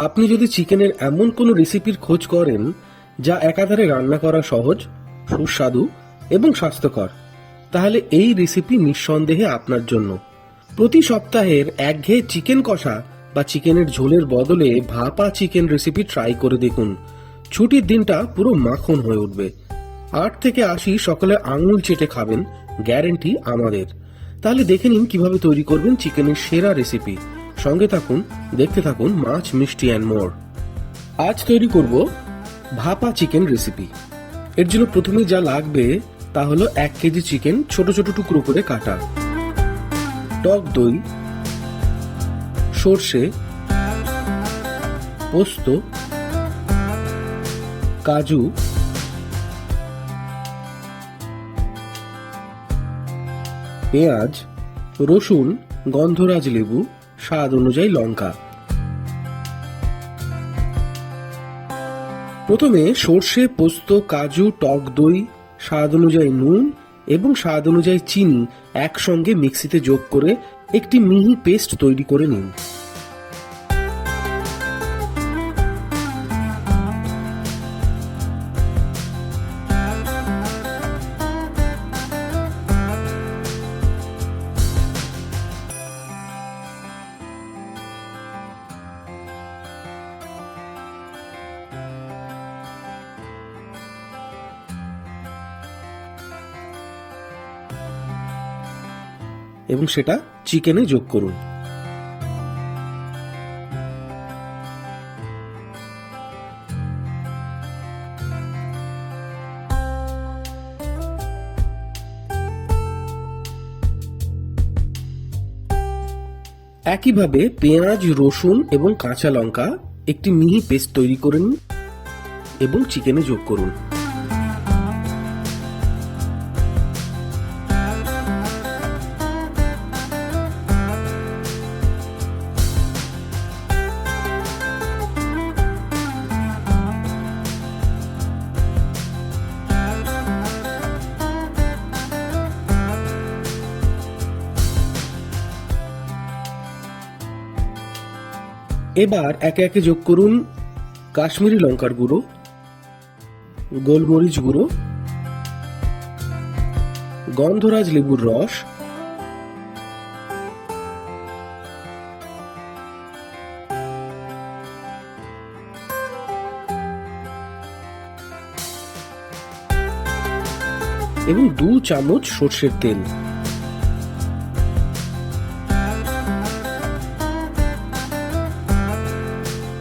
আপনি যদি চিকেনের এমন কোনো রেসিপির খোঁজ করেন, যা একাধারে রান্না করা সহজ, সুস্বাদু এবং স্বাস্থ্যকর, তাহলে এই রেসিপি নিঃসন্দেহে আপনার জন্য। প্রতি সপ্তাহের একঘেয়ে চিকেন কষা বা চিকেনের ঝোলের বদলে ভাপা চিকেন রেসিপি ট্রাই করে দেখুন। ছুটির দিনটা পুরো মাখন হয়ে উঠবে। আট থেকে আশি সকলে আঙুল চেটে খাবেন, গ্যারেন্টি আমাদের। তাহলে দেখে নিন কীভাবে তৈরি করবেন চিকেনের সেরা রেসিপি। সঙ্গে থাকুন, দেখতে থাকুন মাছ, মিষ্টি অ্যান্ড মোর আজ তৈরি করব ভাপা চিকেন রেসিপি এর জন্য প্রথমে যা লাগবে তা হলো এক কেজি চিকেন ছোট ছোট টুকরো করে কাটা। টক দই, সর্ষে, পোস্ত, কাজু, পেঁয়াজ, রসুন, গন্ধরাজ লেবু স্বাদ অনুযায়ী লঙ্কা। প্রথমে সর্ষে, পোস্ত, কাজু, টক দই, স্বাদ অনুযায়ী নুন এবং স্বাদ অনুযায়ী চিনি একসঙ্গে মিক্সিতে যোগ করে একটি মিহি পেস্ট তৈরি করে নিন। এবং সেটা চিকেনে যোগ করুন। একইভাবে পেঁয়াজ, রসুন এবং কাঁচা লঙ্কা একটি মিহি পেস্ট তৈরি করে নিন এবং চিকেনে যোগ করুন। এবার একে একে যোগ করুন কাশ্মীরি লঙ্কার গুঁড়ো, গোলমরিচ গুঁড়ো, গন্ধরাজ লেবুর রস, এবং দু চামচ সর্ষের তেল।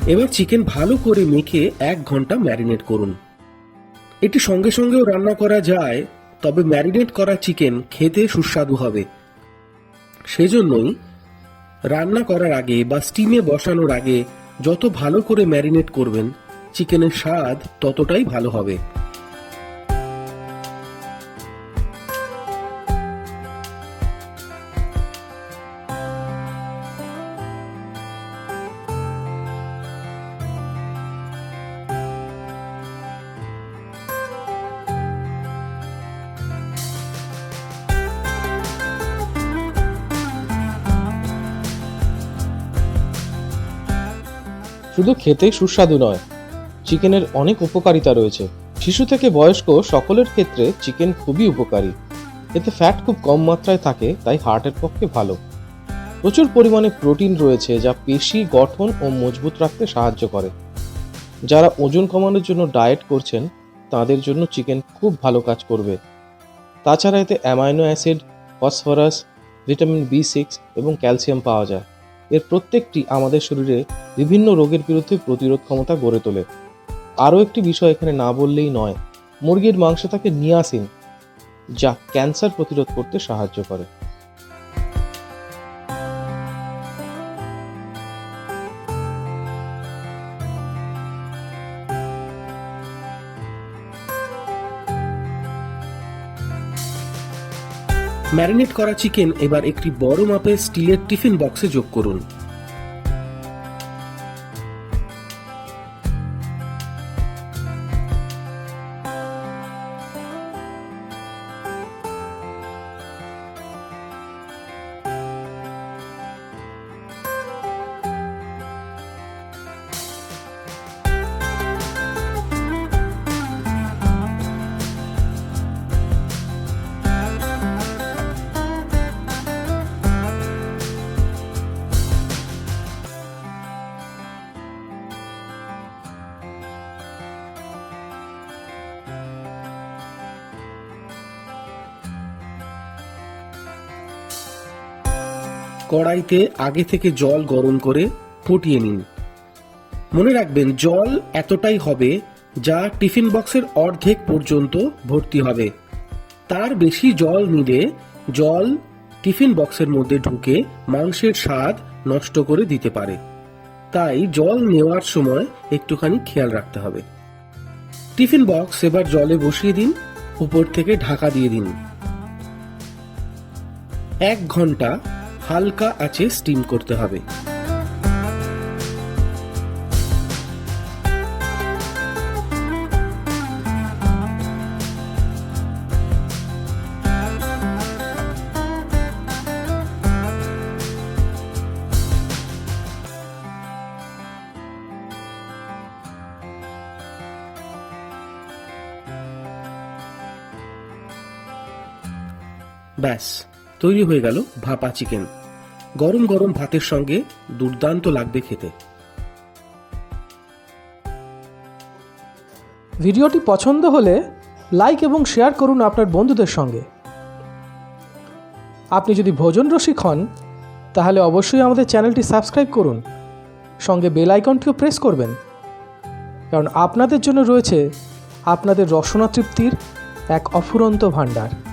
এবার চিকেন ভালো করে মেখে এক ঘণ্টা ম্যারিনেট করুন। এটি সঙ্গে সঙ্গেও রান্না করা যায়, তবে ম্যারিনেট করা চিকেন খেতে সুস্বাদু হবে। সেজন্যই রান্না করার আগে বা স্টিমে বসানোর আগে যত ভালো করে ম্যারিনেট করবেন চিকেনের স্বাদ ততটাই ভালো হবে। শুধু খেতেই সুস্বাদু নয়, চিকেনের অনেক উপকারিতা রয়েছে। শিশু থেকে বয়স্ক সকলের ক্ষেত্রে চিকেন খুবই উপকারী। এতে ফ্যাট খুব কম মাত্রায় থাকে, তাই হার্টের পক্ষে ভালো। প্রচুর পরিমাণে প্রোটিন রয়েছে যা পেশি গঠন ও মজবুত রাখতে সাহায্য করে। যারা ওজন কমানোর জন্য ডায়েট করছেন, তাদের জন্য চিকেন খুব ভালো কাজ করবে। তাছাড়া এতে amino acid phosphorus vitamin B six এবং ক্যালসিয়াম পাওয়া যায়। এর প্রত্যেকটি আমাদের শরীরে বিভিন্ন রোগের বিরুদ্ধে প্রতিরোধ ক্ষমতা গড়ে তোলে। আরও একটি বিষয় এখানে না বললেই নয়, মুরগির মাংস থাকে নিয়াসিন, যা ক্যান্সার প্রতিরোধ করতে সাহায্য করে। ম্যারিনেট করা চিকেন এবার একটি বড় মাপের স্টিলের টিফিন বক্সে যোগ করুন। কড়াইতে আগে থেকে জল গরম করে ফুটিয়ে নিন। মনে রাখবেন, জল এতটাই হবে যা টিফিন বক্সের অর্ধেক পর্যন্ত ভর্তি হবে। তার বেশি জল নিলে জল টিফিন বক্সের মধ্যে ঢুকে মাংসের স্বাদ নষ্ট করে দিতে পারে। তাই জল নেওয়ার সময় একটুখানি খেয়াল রাখতে হবে। টিফিন বক্স এবার জলে বসিয়ে দিন, উপর থেকে ঢাকা দিয়ে দিন। এক ঘণ্টা হালকা আঁচে স্টিম করতে হবে। ব্যাস তৈরি হয়ে গেল ভাপা চিকেন। গরম গরম ভাতের সঙ্গে দুর্দান্ত লাগবে খেতে। ভিডিওটি পছন্দ হলে লাইক এবং শেয়ার করুন আপনার বন্ধুদের সঙ্গে। আপনি যদি ভোজন রসিক হন, তাহলে অবশ্যই আমাদের চ্যানেলটি সাবস্ক্রাইব করুন। সঙ্গে বেল আইকনটিও প্রেস করবেন। কারণ আপনাদের জন্য রয়েছে আপনাদের রসনা তৃপ্তির এক অফুরন্ত ভাণ্ডার।